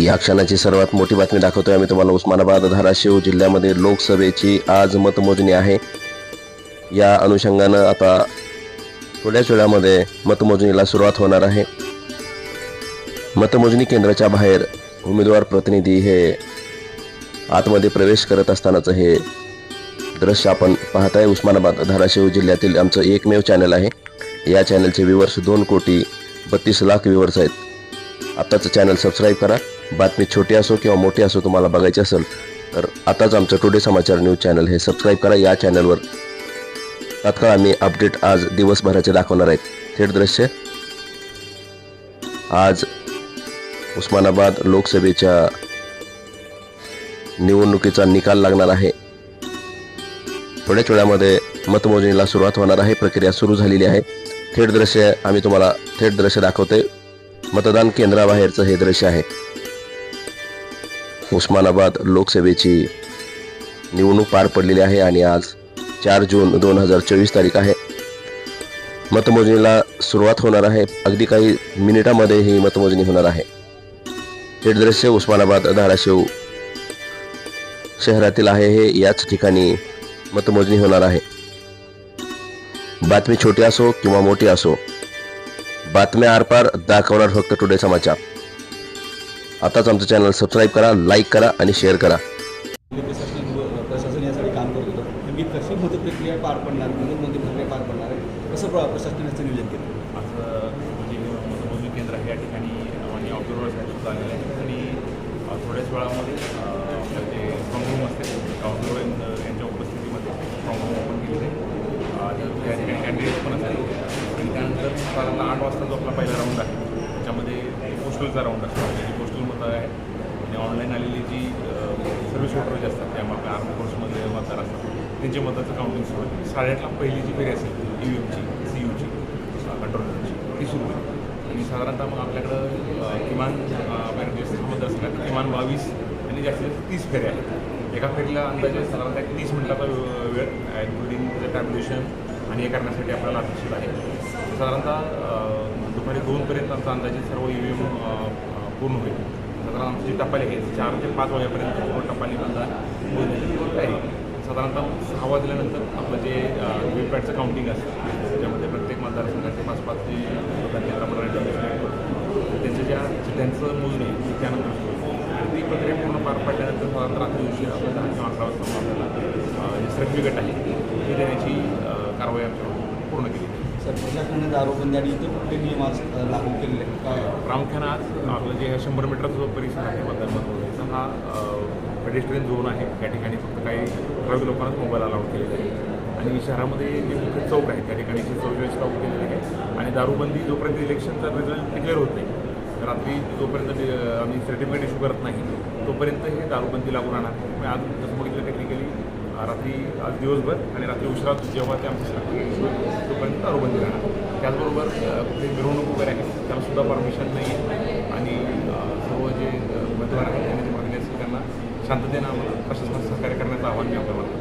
या क्षणाची सर्वात मोठी बातमी दाखवतोय आम्ही तुम्हाला उस्मानाबाद धाराशिव जिल्ह्यामध्ये लोकसभेची आज मतमोजणी आहे. या अनुषंगानं आता थोड्याच वेळामध्ये मतमोजणीला सुरुवात होणार आहे. मतमोजणी केंद्राच्या बाहेर उमेदवार प्रतिनिधी हे आतमध्ये प्रवेश करत असतानाचं हे दृश्य आपण पाहताय. उस्मानाबाद धाराशिव जिल्ह्यातील आमचं एकमेव चॅनल आहे. या चॅनलचे व्ह्युअर्स दोन कोटी बत्तीस लाख व्ह्युअर्स आहेत. आत्ताचं चॅनल सबस्क्राईब करा. बातमी छोटी असो किंवा मोठी असो तुम्हाला बघायची असेल तर आताच आमचं टुडे समाचार न्यूज चॅनल हे सबस्क्राईब करा. या चॅनलवर तात्काळ आम्ही अपडेट आज दिवसभराचे दाखवणार आहेत. थेट दृश्य. आज उस्मानाबाद लोकसभेच्या निवडणुकीचा निकाल लागणार आहे. थोड्याच वेळामध्ये मतमोजणीला सुरुवात होणार आहे. प्रक्रिया सुरू झालेली आहे. थेट दृश्य आम्ही तुम्हाला थेट दृश्य दाखवतोय. मतदान केंद्राबाहेरचं हे दृश्य आहे. उस्मानाबाद लोकसभेची निवडणूक पार पडलेली आहे आणि आज चार जून दोन हजार चोवीस तारीख आहे. मतमोजणीला सुरुवात होणार आहे. अगदी काही मिनिटामध्ये ही मतमोजणी होणार आहे. हे दृश्य उस्मानाबाद धाराशिव शहरातील आहे. हे याच ठिकाणी मतमोजणी होणार आहे. बातमी छोटी असो किंवा मोठी असो बातम्या आरपार दाखवणार फक्त टुडे समाचार. आताच आमचं चॅनल सबस्क्राईब करा लाईक करा आणि शेअर करा. प्रशासन प्रशासन यासाठी काम करत होतं. नेमकी कशी मतप्रक्रिया पार पडणार? प्रक्रिया पार पडणार आहे? कसं प्र- प्रशासनाने याचं नियोजन केलं? आज जे मतमोजणी केंद्र आहे या ठिकाणी आणि ऑब्झर्वर्स आहेत सुद्धा आलेले आहेत. आणि अ, थोड्याच वेळामध्ये आपलं जे स्ट्रॉंग रूम असते ऑब्झर्वर यांच्या उपस्थितीमध्ये ओपन ठिकाणी पण असतील आणि त्यानंतर आठ वाजता जो आपला पहिला राऊंड आहे त्याच्यामध्ये पोस्टलचा राऊंड असतो. म्हणजे आहे. आणि ऑनलाईन आलेली जी सर्व्हिस वोटर जे असतात त्या आपल्या आर्मी फोर्समधले मतदार असतात. त्यांच्या मताचं काउंटिंग सुरू होईल साडेआठला पहिली जी फेरी असेल ई व्ही एमची सी यूची कंट्रोल रूमची ती सुरू होईल आणि साधारणतः मग आपल्याकडं किमान मतदार असतात किमान बावीस आणि जास्तीत जास्त तीस फेऱ्या आहेत. एका फेरीला अंदाजे साधारणतः तीस मिनिटाचा वेळ इन्क्लुडिंग त्याचं आणि हे करण्यासाठी आपल्याला अपेक्षित आहे. साधारणतः दुपारी दोनपर्यंत आमचा अंदाजे सर्व ई व्ही एम पूर्ण होईल. आमची जी टपाली घ्यायची चार ते पाच वाजेपर्यंत पूर्ण टपाली मतदान मोजण्याची आहे. साधारणतः सहा वाजल्यानंतर आपलं जे व्हीपॅटचं काउंटिंग असतं त्याच्यामध्ये प्रत्येक मतदारसंघाचे पाच पाच जे त्यांच्या ज्या त्यांचं ज्या मोजणी आहे त्यानंतर आणि ती प्रक्रिया पूर्ण पार पाडल्यानंतर साधारणतः रात्री दिवशी आपल्या दहा किंवा अकरा वाजता आपल्याला जे सर्टिफिकेट आहे ते देण्याची कारवाई आमच्या पूर्ण केली. सर प्रशासनाने दारूबंदी आणि इतर कुठले नियम आज लागू केलेले आहेत? प्रामुख्यानं आज आपलं जे शंभर मीटरचा जो परिसर आहे मतदान मतदानाचा हा पेडेस्ट्रियन झोन आहे. त्या ठिकाणी फक्त काही ठराविक लोकांनाच मोबाईल अलाउड केलेला आहे आणि शहरामध्ये जे मुख्य चौक आहे त्या ठिकाणी एकशे चौवेचाळीस स्टॉप केलेले आहे आणि दारूबंदी जोपर्यंत इलेक्शनचा रिझल्ट डिक्लेअर होत नाही रात्री जोपर्यंत आम्ही सर्टिफिकेट इश्यू करत नाही तोपर्यंत हे दारूबंदी लागू राहणार. त्यामुळे आज जसं बघितलं टेक्निकली रात्री आज दिवसभर आणि रात्री उशिरा जेव्हा ते आमच्या सर्टिफिकेट दारूबंदी राहणार. त्याचबरोबर कुठली मिरवणूक वगैरे आहे त्यालासुद्धा परमिशन नाही आहे. आणि सर्व जे उमेदवार आहेत त्यांनी मागणी असेल त्यांना शांततेनं आम्हाला प्रशासनात सहकार्य करण्याचं आव्हान मी आपल्याला